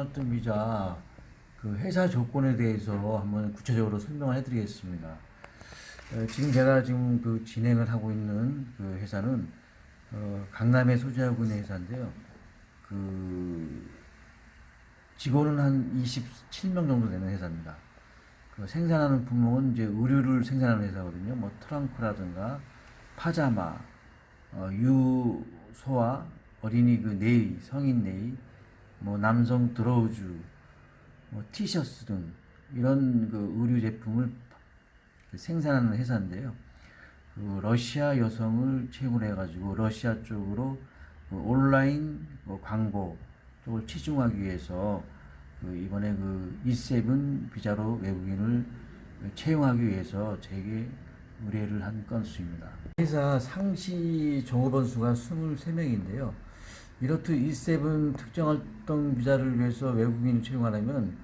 E7 특정활동 비자 그 회사 조건에 대해서 한번 구체적으로 설명을 해드리겠습니다. 어, 지금 제가 지금 그 진행을 하고 있는 그 회사는 어, 강남에 소재하고 있는 회사인데요. 그 직원은 한 27명 정도 되는 회사입니다. 그 생산하는 품목은 이제 의류를 생산하는 회사거든요. 뭐 트렁크라든가 파자마, 어, 유소와 어린이 그 네일, 성인 네일, 뭐 남성 드로우즈, 뭐 티셔츠 등 이런 그 의류 제품을 생산하는 회사인데요. 그 러시아 여성을 채용을 해가지고 러시아 쪽으로 그 온라인 뭐 광고 쪽을 치중하기 위해서 그 이번에 그 E7 비자로 외국인을 채용하기 위해서 제게 의뢰를 한 건수입니다. 회사 상시 종업원 수가 23명인데요. 이렇듯 E7 특정 활동 비자를 위해서 외국인을 채용하려면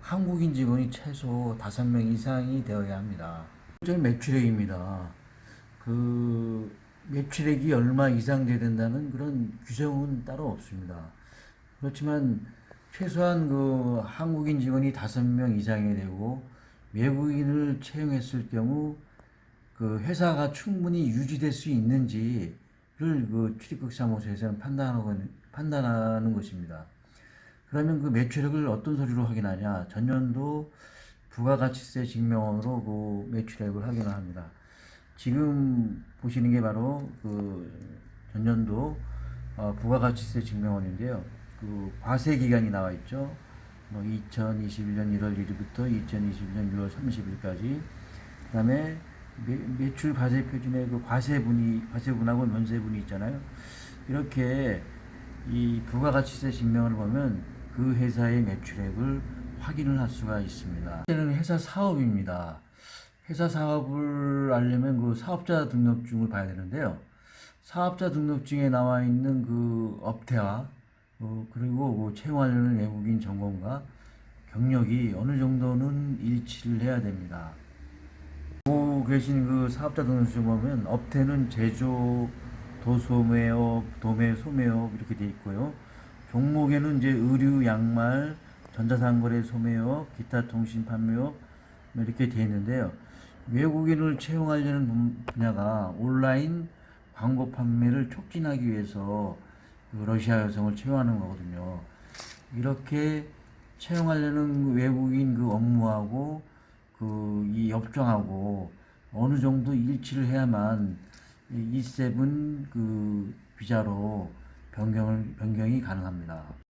한국인 직원이 최소 5명 이상이 되어야 합니다. 저희 매출액입니다. 그 매출액이 얼마 이상 돼야 된다는 그런 규정은 따로 없습니다. 그렇지만 최소한 그 한국인 직원이 다섯 명 이상이 되고 외국인을 채용했을 경우 그 회사가 충분히 유지될 수 있는지를 그 출입국 사무소에서는 판단하고 판단하는 것입니다. 그러면 그 매출액을 어떤 소리로 확인하냐? 전년도 부가가치세 증명원으로 그 매출액을 확인을 합니다. 지금 보시는 게 바로 그 전년도 어, 부가가치세 증명원인데요. 그 과세 기간이 나와 있죠. 뭐 2021년 1월 1일부터 2021년 6월 30일까지. 그다음에 매, 매출 과세 표준의 그 과세분이 과세분하고 면세분이 있잖아요. 이렇게 이 부가가치세 증명을 보면 그 회사의 매출액을 확인을 할 수가 있습니다. 이는 회사 사업입니다. 회사 사업을 알려면 그 사업자 등록증을 봐야 되는데요. 사업자 등록증에 나와 있는 그 업태와 어, 그리고 그 채용하려는 외국인 전공과 경력이 어느 정도는 일치를 해야 됩니다. 계신 그 사업자 등록증 보면 업태는 제조, 도소매업, 도매, 소매업 이렇게 돼 있고요. 종목에는 이제 의류, 양말, 전자상거래 소매업, 기타 통신 판매업 뭐 이렇게 돼 있는데요. 외국인을 채용하려는 분- 분야가 온라인 광고 판매를 촉진하기 위해서 그 러시아 여성을 채용하는 거거든요. 이렇게 채용하려는 외국인 그 업무하고 그 이 업종하고 어느 정도 일치를 해야만 이 E7 그 비자로 변경을 변경이 가능합니다.